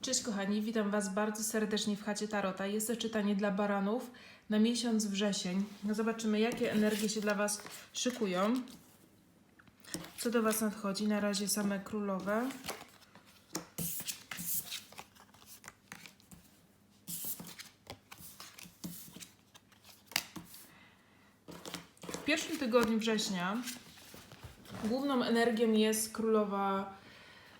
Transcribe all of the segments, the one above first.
Cześć kochani, witam Was bardzo serdecznie w chacie Tarota. Jest to czytanie dla baranów na miesiąc wrzesień. Zobaczymy, jakie energie się dla Was szykują. Co do Was nadchodzi? Na razie same królowe. W pierwszym tygodniu września główną energią jest królowa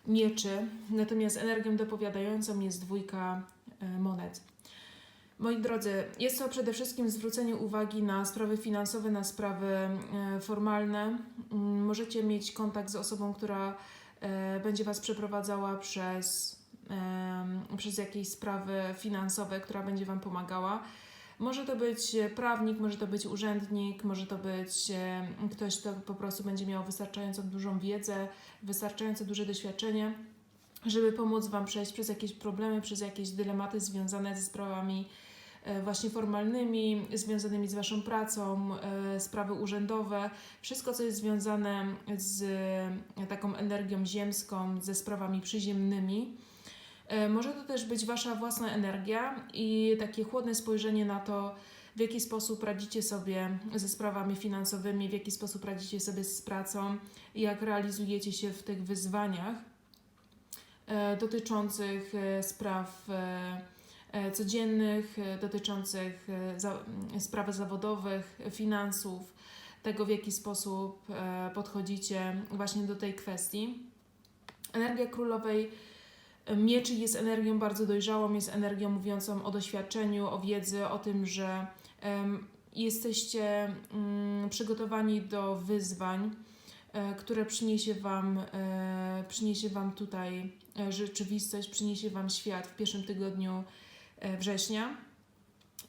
mieczy, natomiast energią dopowiadającą jest dwójka e, monet. Moi drodzy, jest to przede wszystkim zwrócenie uwagi na sprawy finansowe, na sprawy e, formalne. Mm, Możecie mieć kontakt z osobą, która e, będzie Was przeprowadzała przez, przez jakieś sprawy finansowe, która będzie Wam pomagała. Może to być prawnik, może to być urzędnik, może to być e, ktoś, kto po prostu będzie miał wystarczająco dużą wiedzę, wystarczająco duże doświadczenie, żeby pomóc Wam przejść przez jakieś problemy, przez jakieś dylematy związane ze sprawami e, właśnie formalnymi, związanymi z Waszą pracą, e, sprawy urzędowe, wszystko, co jest związane z e, taką energią ziemską, ze sprawami przyziemnymi. E, Może to też być Wasza własna energia i takie chłodne spojrzenie na to, w jaki sposób radzicie sobie ze sprawami finansowymi, w jaki sposób radzicie sobie z pracą, jak realizujecie się w tych wyzwaniach e, dotyczących e, spraw codziennych, dotyczących spraw zawodowych, finansów, tego w jaki sposób podchodzicie właśnie do tej kwestii. Energia królowej Mieczy jest energią bardzo dojrzałą, jest energią mówiącą o doświadczeniu, o wiedzy, o tym, że jesteście mm, przygotowani do wyzwań, e, które przyniesie wam, e, przyniesie wam tutaj e, rzeczywistość, przyniesie Wam świat w pierwszym tygodniu września.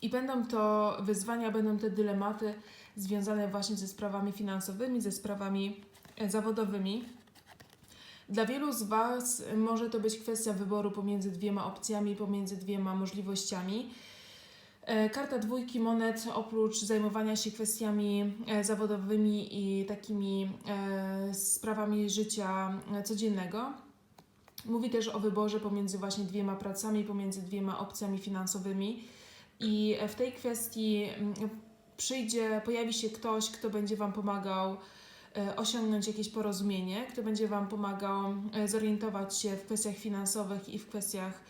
I będą to wyzwania, będą te dylematy związane właśnie ze sprawami finansowymi, ze sprawami zawodowymi. Dla wielu z Was może to być kwestia wyboru pomiędzy dwiema opcjami, pomiędzy dwiema możliwościami. E, Karta dwójki monet, oprócz zajmowania się kwestiami e, zawodowymi i takimi e, sprawami życia codziennego, mówi też o wyborze pomiędzy właśnie dwiema pracami, pomiędzy dwiema opcjami finansowymi. I w tej kwestii mm, przyjdzie, pojawi się ktoś, kto będzie Wam pomagał osiągnąć jakieś porozumienie, kto będzie Wam pomagał e, zorientować się w kwestiach finansowych i w kwestiach,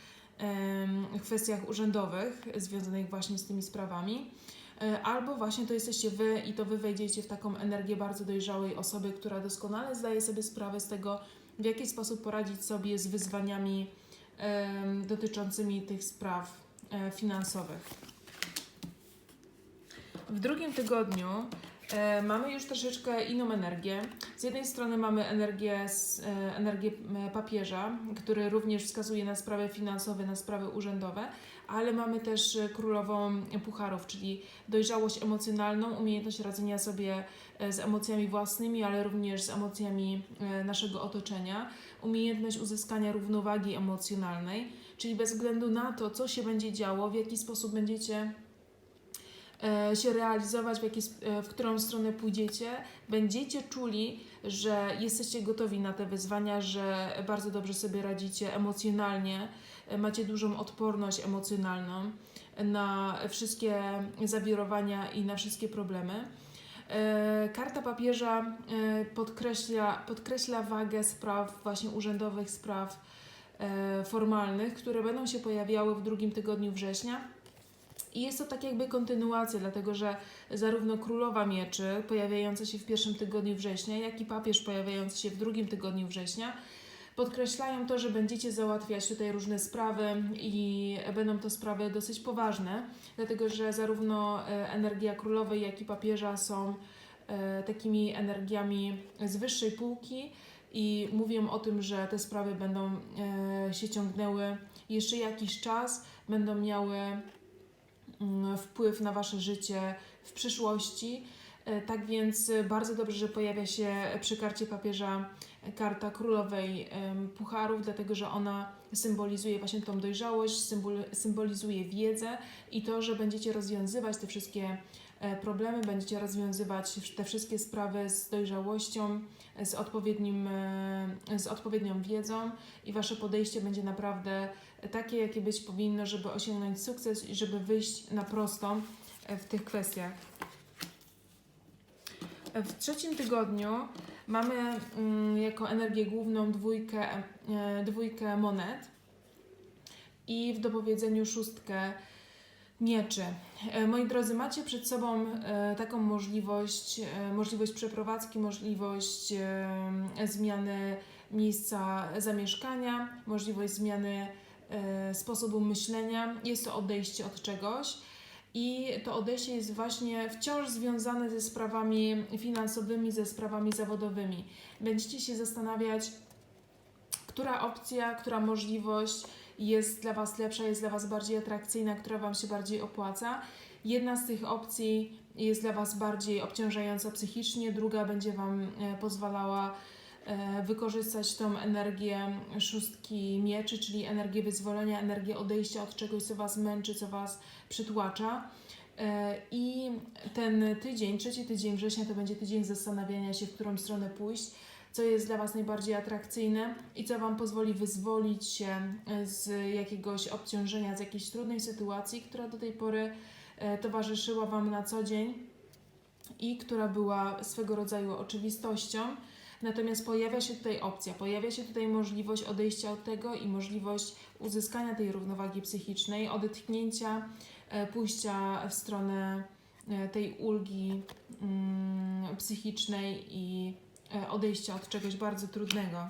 w kwestiach urzędowych związanych właśnie z tymi sprawami. E, Albo właśnie to jesteście Wy i to Wy wejdziecie w taką energię bardzo dojrzałej osoby, która doskonale zdaje sobie sprawę z tego, w jaki sposób poradzić sobie z wyzwaniami dotyczącymi tych spraw e, finansowych. W drugim tygodniu e, mamy już troszeczkę inną energię. Z jednej strony mamy energię, z, e, energię papieża, który również wskazuje na sprawy finansowe, na sprawy urzędowe, ale mamy też królową pucharów, czyli dojrzałość emocjonalną, umiejętność radzenia sobie e, z emocjami własnymi, ale również z emocjami naszego otoczenia, umiejętność uzyskania równowagi emocjonalnej, czyli bez względu na to, co się będzie działo, w jaki sposób będziecie się realizować, w, jaki, sp- e, w którą stronę pójdziecie, będziecie czuli, że jesteście gotowi na te wyzwania, że bardzo dobrze sobie radzicie emocjonalnie, e, macie dużą odporność emocjonalną na wszystkie zawirowania i na wszystkie problemy. E, Karta papieża e, podkreśla, podkreśla wagę spraw właśnie urzędowych, spraw e, formalnych, które będą się pojawiały w drugim tygodniu września. I jest to tak jakby kontynuacja, dlatego że zarówno królowa mieczy pojawiająca się w pierwszym tygodniu września, jak i papież pojawiający się w drugim tygodniu września podkreślają to, że będziecie załatwiać tutaj różne sprawy i będą to sprawy dosyć poważne, dlatego że zarówno e, energia królowej, jak i papieża są e, takimi energiami z wyższej półki i mówią o tym, że te sprawy będą e, się ciągnęły jeszcze jakiś czas, będą miały wpływ na Wasze życie w przyszłości. E, Tak więc e, bardzo dobrze, że pojawia się przy karcie papieża karta królowej pucharów, dlatego że ona symbolizuje właśnie tą dojrzałość, symbol, symbolizuje wiedzę i to, że będziecie rozwiązywać te wszystkie problemy, będziecie rozwiązywać te wszystkie sprawy z dojrzałością, z, odpowiednim, e, z odpowiednią wiedzą i wasze podejście będzie naprawdę takie, jakie być powinno, żeby osiągnąć sukces i żeby wyjść na prostą e, w tych kwestiach. W trzecim tygodniu mamy mm, jako energię główną dwójkę, e, dwójkę monet i w dopowiedzeniu szóstkę mieczy. E, Moi drodzy, macie przed sobą e, taką możliwość, e, możliwość przeprowadzki, możliwość zmiany miejsca zamieszkania, możliwość zmiany sposobu myślenia. Jest to odejście od czegoś. I to odejście jest właśnie wciąż związane ze sprawami finansowymi, ze sprawami zawodowymi. Będziecie się zastanawiać, która opcja, która możliwość jest dla Was lepsza, jest dla Was bardziej atrakcyjna, która Wam się bardziej opłaca. Jedna z tych opcji jest dla Was bardziej obciążająca psychicznie, druga będzie Wam e, pozwalała e, wykorzystać tą energię szóstki mieczy, czyli energię wyzwolenia, energię odejścia od czegoś, co Was męczy, co Was przytłacza. E, I ten tydzień, trzeci tydzień września, to będzie tydzień zastanawiania się, w którą stronę pójść, co jest dla Was najbardziej atrakcyjne i co Wam pozwoli wyzwolić się z jakiegoś obciążenia, z jakiejś trudnej sytuacji, która do tej pory e, towarzyszyła Wam na co dzień i która była swego rodzaju oczywistością. Natomiast pojawia się tutaj opcja, pojawia się tutaj możliwość odejścia od tego i możliwość uzyskania tej równowagi psychicznej, odetchnięcia, e, pójścia w stronę e, tej ulgi mm, psychicznej i e, odejścia od czegoś bardzo trudnego.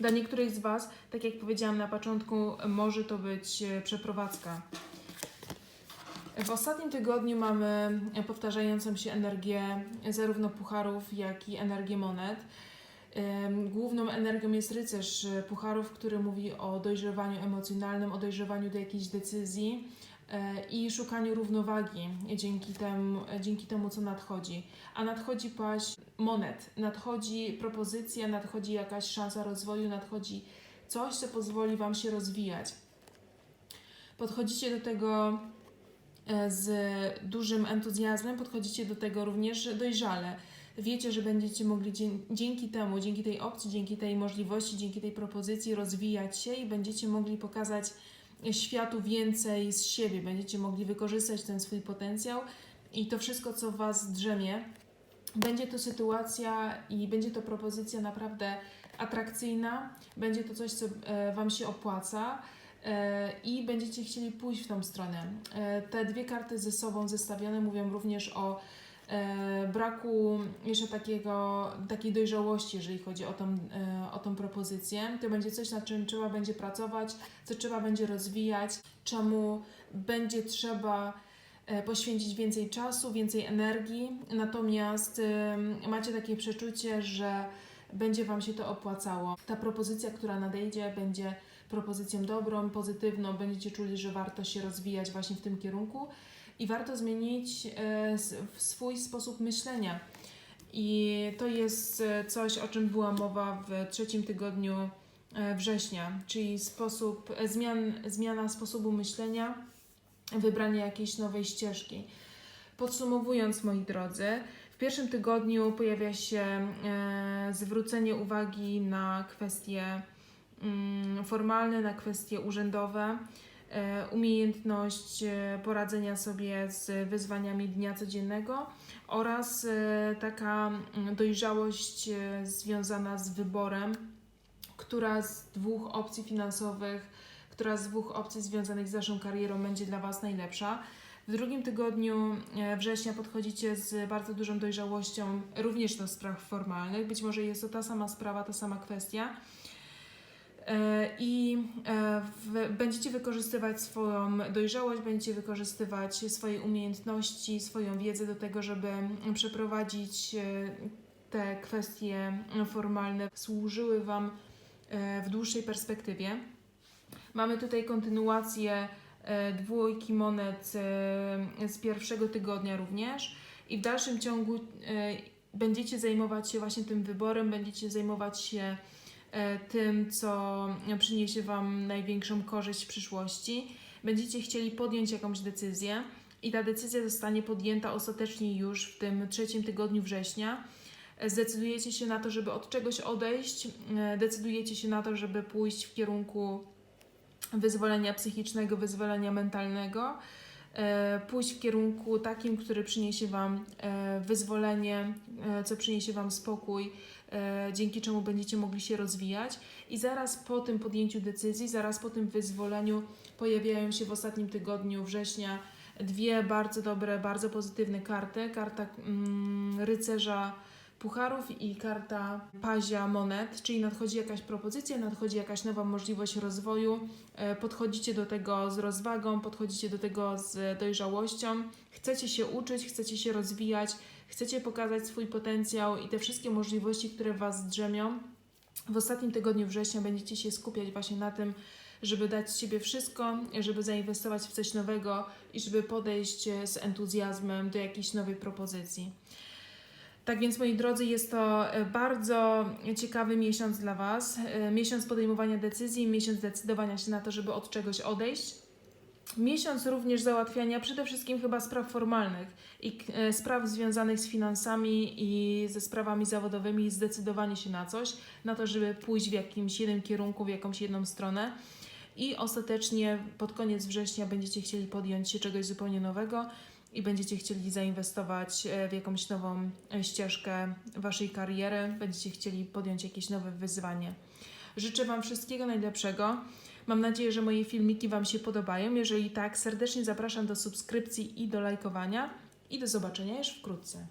Dla niektórych z Was, tak jak powiedziałam na początku, może to być e, przeprowadzka. W ostatnim tygodniu mamy powtarzającą się energię zarówno pucharów, jak i energię monet. Główną energią jest rycerz e, pucharów, który mówi o dojrzewaniu emocjonalnym, o dojrzewaniu do jakiejś decyzji e, i szukaniu równowagi dzięki temu, dzięki temu, co nadchodzi. A nadchodzi paść monet, nadchodzi propozycja, nadchodzi jakaś szansa rozwoju, nadchodzi coś, co pozwoli Wam się rozwijać. Podchodzicie do tego e, z dużym entuzjazmem, podchodzicie do tego również dojrzale. Wiecie, że będziecie mogli dzięki temu, dzięki tej opcji, dzięki tej możliwości, dzięki tej propozycji rozwijać się i będziecie mogli pokazać światu więcej z siebie, będziecie mogli wykorzystać ten swój potencjał i to wszystko, co w Was drzemie. Będzie to sytuacja i będzie to propozycja naprawdę atrakcyjna, będzie to coś, co e, Wam się opłaca e, i będziecie chcieli pójść w tą stronę. E, te dwie karty ze sobą zestawione mówią również o braku jeszcze takiego, takiej dojrzałości, jeżeli chodzi o tą, o tą propozycję. To będzie coś, nad czym trzeba będzie pracować, co trzeba będzie rozwijać, czemu będzie trzeba e, poświęcić więcej czasu, więcej energii. Natomiast macie takie przeczucie, że będzie Wam się to opłacało. Ta propozycja, która nadejdzie, będzie propozycją dobrą, pozytywną, będziecie czuli, że warto się rozwijać właśnie w tym kierunku i warto zmienić e, swój sposób myślenia. I to jest e, coś, o czym była mowa w trzecim tygodniu e, września, czyli sposób, e, zmian, zmiana sposobu myślenia, wybranie jakiejś nowej ścieżki. Podsumowując, moi drodzy, w pierwszym tygodniu pojawia się zwrócenie uwagi na kwestie mm, formalne, na kwestie urzędowe, umiejętność e, poradzenia sobie z wyzwaniami dnia codziennego oraz e, taka mm, dojrzałość e, związana z wyborem, która z dwóch opcji finansowych, która z dwóch opcji związanych z Waszą karierą będzie dla Was najlepsza. W drugim tygodniu e, września podchodzicie z bardzo dużą dojrzałością również do spraw formalnych. Być może jest to ta sama sprawa, ta sama kwestia. E, I e, będziecie wykorzystywać swoją dojrzałość, będziecie wykorzystywać swoje umiejętności, swoją wiedzę do tego, żeby przeprowadzić e, te kwestie formalne, służyły Wam w dłuższej perspektywie. Mamy tutaj kontynuację dwójki monet z pierwszego tygodnia również i w dalszym ciągu będziecie zajmować się właśnie tym wyborem, będziecie zajmować się tym, co przyniesie Wam największą korzyść w przyszłości. Będziecie chcieli podjąć jakąś decyzję i ta decyzja zostanie podjęta ostatecznie już w tym trzecim tygodniu września. Zdecydujecie się na to, żeby od czegoś odejść, e, decydujecie się na to, żeby pójść w kierunku wyzwolenia psychicznego, wyzwolenia mentalnego, e, pójść w kierunku takim, który przyniesie Wam e, wyzwolenie, e, co przyniesie Wam spokój, e, dzięki czemu będziecie mogli się rozwijać. I zaraz po tym podjęciu decyzji, zaraz po tym wyzwoleniu pojawiają się w ostatnim tygodniu września dwie bardzo dobre, bardzo pozytywne karty. Karta mm, rycerza pucharów i karta pazia monet, czyli nadchodzi jakaś propozycja, nadchodzi jakaś nowa możliwość rozwoju. E, Podchodzicie do tego z rozwagą, podchodzicie do tego z dojrzałością. Chcecie się uczyć, chcecie się rozwijać, chcecie pokazać swój potencjał i te wszystkie możliwości, które Was drzemią. W ostatnim tygodniu września będziecie się skupiać właśnie na tym, żeby dać z siebie wszystko, żeby zainwestować w coś nowego i żeby podejść z entuzjazmem do jakiejś nowej propozycji. Tak więc, moi drodzy, jest to e, bardzo ciekawy miesiąc dla Was. E, Miesiąc podejmowania decyzji, miesiąc decydowania się na to, żeby od czegoś odejść. Miesiąc również załatwiania przede wszystkim chyba spraw formalnych i e, spraw związanych z finansami i ze sprawami zawodowymi, zdecydowanie się na coś, na to, żeby pójść w jakimś jednym kierunku, w jakąś jedną stronę. I ostatecznie pod koniec września będziecie chcieli podjąć się czegoś zupełnie nowego i będziecie chcieli zainwestować e, w jakąś nową e, ścieżkę waszej kariery, będziecie chcieli podjąć jakieś nowe wyzwanie. Życzę Wam wszystkiego najlepszego. Mam nadzieję, że moje filmiki Wam się podobają. Jeżeli tak, serdecznie zapraszam do subskrypcji i do lajkowania i do zobaczenia już wkrótce.